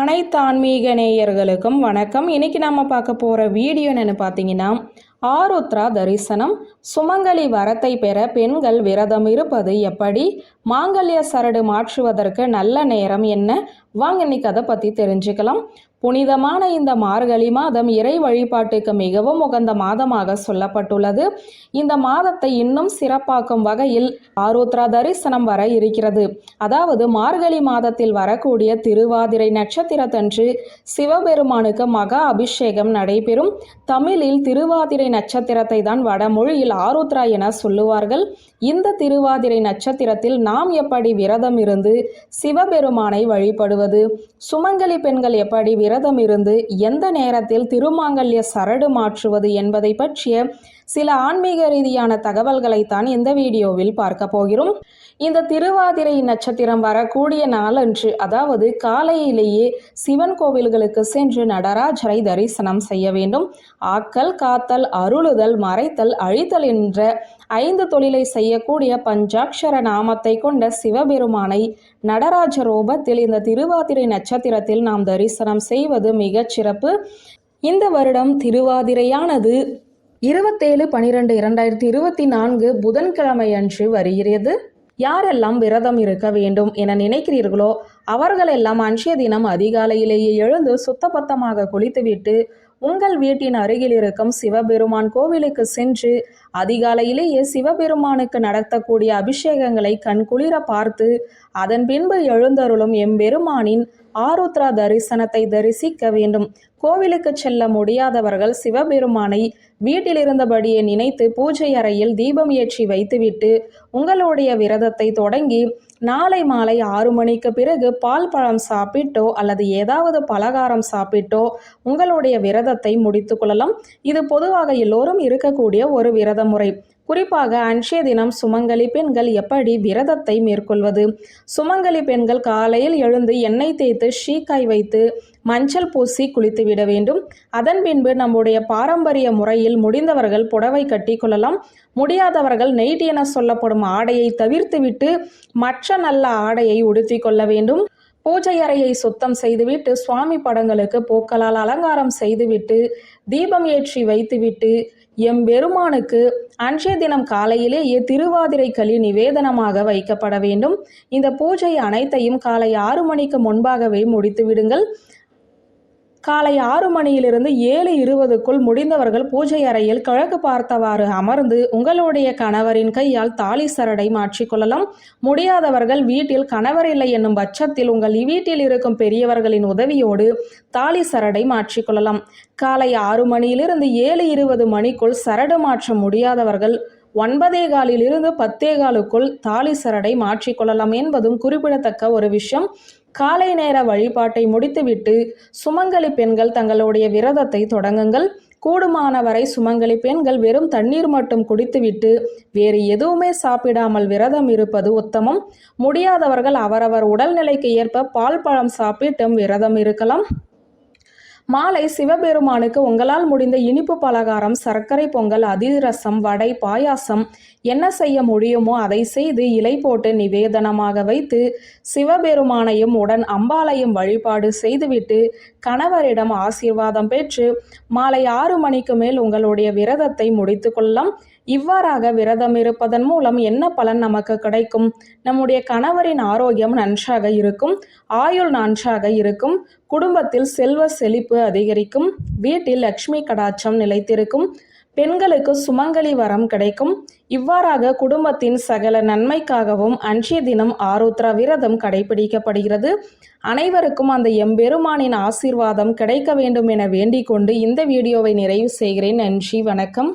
அனைத்து ஆன்மீக நேயர்களுக்கும் வணக்கம். இன்னைக்கு நாம பார்க்க போகிற வீடியோ என்னன்னு பார்த்தீங்கன்னா ஆருத்ரா தரிசனம். சுமங்கலி வரத்தை பெற பெண்கள் விரதம் இருப்பது எப்படி? மாங்கல்ய சரடு மாற்றுவதற்கு நல்ல நேரம் என்ன? வாங்க இன்னைக்கு அதை பற்றி தெரிஞ்சுக்கலாம். புனிதமான இந்த மார்கழி மாதம் இறை வழிபாட்டுக்கு மிகவும் உகந்த மாதமாக சொல்லப்பட்டுள்ளது. இந்த மாதத்தை இன்னும் சிறப்பாக்கும் வகையில் ஆருத்ரா தரிசனம் வர இருக்கிறது. அதாவது மார்கழி மாதத்தில் வரக்கூடிய திருவாதிரை நட்சத்திரத்தன்று சிவபெருமானுக்கு மகா அபிஷேகம் நடைபெறும். தமிழில் திருவாதிரை நட்சத்திரத்தை தான் வடமொழியில் ஆருத்ரா என சொல்லுவார்கள். இந்த திருவாதிரை நட்சத்திரத்தில் நாம் எப்படி விரதம் இருந்து சிவபெருமானை வழிபடுவது? சுமங்கலி பெண்கள் எப்படி விரதம் இருந்து எந்த நேரத்தில் திருமாங்கல்ய சரடு மாற்றுவது என்பதை பற்றிய சில ஆன்மீக ரீதியான தகவல்களை தான் இந்த வீடியோவில் பார்க்க போகிறோம். இந்த திருவாதிரை நட்சத்திரம் வரக்கூடிய நாளன்று அதாவது காலையிலேயே சிவன் கோவில்களுக்கு சென்று நடராஜரை தரிசனம் செய்ய வேண்டும். ஆக்கல் காத்தல் அருளுதல் மறைத்தல் அழித்தல் என்ற ஐந்து தொழிலை செய்யக்கூடிய பஞ்சாட்சர நாமத்தை கொண்ட சிவபெருமானை நடராஜ ரூபத்தில் இந்த திருவாதிரை நட்சத்திரத்தில் நாம் தரிசனம் செய்வது மிகச் சிறப்பு. இந்த வருடம் திருவாதிரையானது இருபத்தேழு பனிரெண்டு இரண்டாயிரத்தி இருபத்தி நான்கு புதன்கிழமை அன்று வருகிறது. யாரெல்லாம் விரதம் இருக்க வேண்டும் என நினைக்கிறீர்களோ அவர்களெல்லாம் அன்றைய தினம் அதிகாலையிலேயே எழுந்து சுத்தபத்தமாக குளித்துவிட்டு உங்கள் வீட்டின் அருகில் இருக்கும் சிவபெருமான் கோவிலுக்கு சென்று அதிகாலையிலேயே சிவபெருமானுக்கு நடத்தக்கூடிய அபிஷேகங்களை கண்குளிர பார்த்து அதன் பின்பு எழுந்தருளும் எம்பெருமானின் ஆருத்ரா தரிசனத்தை தரிசிக்க வேண்டும். கோவிலுக்கு செல்ல முடியாதவர்கள் சிவபெருமானை வீட்டில் இருந்தபடியே நினைத்து பூஜை அறையில் தீபம் ஏற்றி வைத்துவிட்டு உங்களுடைய விரதத்தை தொடங்கி நாளை மாலை ஆறு மணிக்கு பிறகு பால் பழம் சாப்பிட்டோ அல்லது ஏதாவது பலகாரம் சாப்பிட்டோ உங்களுடைய விரதத்தை முடித்து கொள்ளலாம். இது பொதுவாக எல்லோரும் இருக்கக்கூடிய ஒரு விரத முறை குறிப்பாக அன்றைய தினம் சுமங்கலி பெண்கள் எப்படி விரதத்தை மேற்கொள்வது? சுமங்கலி பெண்கள் காலையில் எழுந்து எண்ணெய் தேய்த்து ஷீக்காய் வைத்து மஞ்சள் பூசி குளித்து விட வேண்டும். அதன் பின்பு நம்முடைய பாரம்பரிய முறையில் முடிந்தவர்கள் புடவை கட்டி கொள்ளலாம். முடியாதவர்கள் நெய்ட் என சொல்லப்படும் ஆடையை தவிர்த்துவிட்டு மற்ற நல்ல ஆடையை உடுத்தி கொள்ள வேண்டும். பூஜை அறையை சுத்தம் செய்துவிட்டு சுவாமி படங்களுக்கு பூக்களால் அலங்காரம் செய்துவிட்டு தீபம் ஏற்றி வைத்துவிட்டு எம்பெருமானுக்கு அன்றைய தினம் காலையிலேயே திருவாதிரை களி நிவேதனமாக வைக்கப்பட வேண்டும். இந்த பூஜை அனைத்தையும் காலை ஆறு மணிக்கு முன்பாகவே முடித்து விடுங்கள். காலை ஆறு மணியிலிருந்து ஏழு இருபதுக்குள் முடிந்தவர்கள் பூஜை அறையில் கிழக்கு பார்த்தவாறு அமர்ந்து உங்களுடைய கணவரின் கையால் தாலி சரடை மாற்றிக்கொள்ளலாம் முடியாதவர்கள் வீட்டில் கணவர் இல்லை என்னும் பட்சத்தில் உங்கள் வீட்டில் இருக்கும் பெரியவர்களின் உதவியோடு தாலி சரடை மாற்றிக்கொள்ளலாம் காலை ஆறு மணியிலிருந்து ஏழு இருபது மணிக்குள் சரடு மாற்ற முடியாதவர்கள் ஒன்பதே காலிலிருந்து பத்தே காலுக்குள் தாலி சரடை மாற்றிக்கொள்ளலாம் என்பதும் குறிப்பிடத்தக்க ஒரு விஷயம். காலை நேர வழிபாட்டை முடித்துவிட்டு சுமங்கலி பெண்கள் தங்களுடைய விரதத்தை தொடங்குங்கள். கூடுமானவரை சுமங்கலி பெண்கள் வெறும் தண்ணீர் மட்டும் குடித்துவிட்டு வேறு எதுவுமே சாப்பிடாமல் விரதம் இருப்பது உத்தமம். முடியாதவர்கள் அவரவர் உடல்நிலைக்கு ஏற்ப பால் பழம் சாப்பிட்டும் விரதம் இருக்கலாம். மாலை சிவபெருமானுக்கு உங்களால் முடிந்த இனிப்பு பலகாரம் சர்க்கரை பொங்கல் அதிரசம் வடை பாயாசம் என்ன செய்ய முடியுமோ அதை செய்து இலை போட்டு நிவேதனமாக வைத்து சிவபெருமானையும் உடன் அம்பாளையும் வழிபாடு செய்துவிட்டு கணவரிடம் ஆசீர்வாதம் பெற்று மாலை ஆறு மணிக்கு மேல் உங்களுடைய விரதத்தை முடித்துக்கொள்ளலாம் இவ்வாறாக விரதம் இருப்பதன் மூலம் என்ன பலன் நமக்கு கிடைக்கும்? நம்முடைய கணவரின் ஆரோக்கியம் நன்றாக இருக்கும் ஆயுள் நன்றாக இருக்கும் குடும்பத்தில் செல்வ செழிப்பு அதிகரிக்கும் வீட்டில் லக்ஷ்மி கடாட்சம் நிலைத்திருக்கும் பெண்களுக்கு சுமங்கலி வரம் கிடைக்கும். இவ்வாறாக குடும்பத்தின் சகல நன்மைக்காகவும் அன்றைய தினம் ஆருத்ரா விரதம் கடைபிடிக்கப்படுகிறது. அனைவருக்கும் அந்த எம்பெருமானின் ஆசீர்வாதம் கிடைக்க வேண்டும் என வேண்டிக் கொண்டு இந்த வீடியோவை நிறைவு செய்கிறேன். நன்றி வணக்கம்.